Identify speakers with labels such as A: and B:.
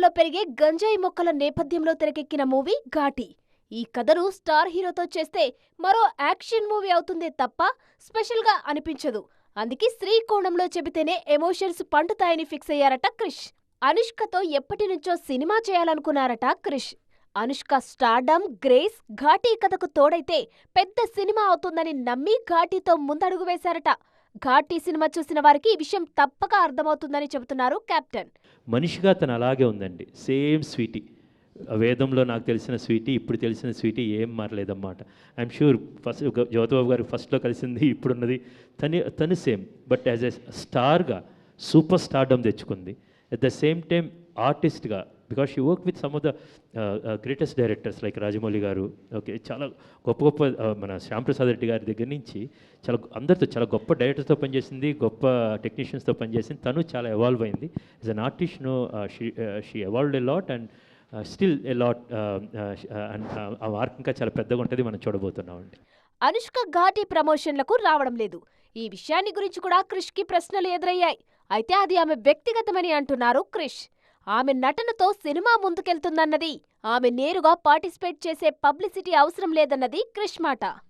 A: కొండల్లో పెరిగే గంజాయి మొక్కల నేపథ్యంలో తెరకెక్కిన మూవీ ఘాటి. ఈ కథను స్టార్ హీరోతో చేస్తే మరో యాక్షన్ మూవీ అవుతుందే తప్ప స్పెషల్గా అనిపించదు. అందుకే శ్రీకోణంలో చెబితేనే ఎమోషన్స్ పండుతాయని ఫిక్స్ అయ్యారట క్రిష్. అనుష్కతో ఎప్పటి నుంచో సినిమా చేయాలనుకున్నారట క్రిష్. అనుష్క స్టార్డమ్ గ్రేస్ ఘాటీ కథకు తోడైతే పెద్ద సినిమా అవుతుందని నమ్మి ఘాటీతో ముందడుగు వేశారట ఘాటీ సినిమా చూసిన వారికి ఈ విషయం తప్పక అర్థమవుతుందని చెబుతున్నారు కెప్టెన్.
B: మనిషిగా తను అలాగే ఉందండి. సేమ్ స్వీటీ. వేదంలో నాకు తెలిసిన స్వీటీ ఇప్పుడు తెలిసిన స్వీటీ ఏం మారలేదన్నమాట. I'm sure first Jyothibabu garu ఫస్ట్లో కలిసింది ఇప్పుడున్నది. తను తను సేమ్. బట్ యాజ్ ఎ స్టార్గా సూపర్ స్టార్డమ్ తెచ్చుకుంది. అట్ ద సేమ్ టైం ఆర్టిస్ట్గా because she work with some of the greatest directors like Rajamouli garu. Okay చాలా గొప్ప గొప్ప uh, మన శ్యాంప్రసాద్ రెడ్డి గారి దగ్గర నుంచి చాలా అందరితో చాలా గొప్ప డైరెక్టర్స్తో పనిచేసింది గొప్ప టెక్నీషియన్స్తో పనిచేసింది. తను చాలా ఎవాల్వ్ అయింది. As an artist no she she evolved a lot and still a lot and uh mark ఇంకా చాలా పెద్దగా ఉంటుంది. మనం చూడబోతున్నామండి.
A: అనుష్క ఘాటి ప్రమోషన్లకు రావడం లేదు. ఈ విషయాన్ని గురించి కూడా క్రిష్కి ప్రశ్నలు ఎదురయ్యాయి. అయితే అది ఆమె వ్యక్తిగతమని అంటున్నారు క్రిష్. ఆమె నటనతో సినిమా ముందుకెళ్తుందన్నది. ఆమె నేరుగా పార్టిసిపేట్ చేసే పబ్లిసిటీ అవసరం లేదన్నది క్రిష్ మాట.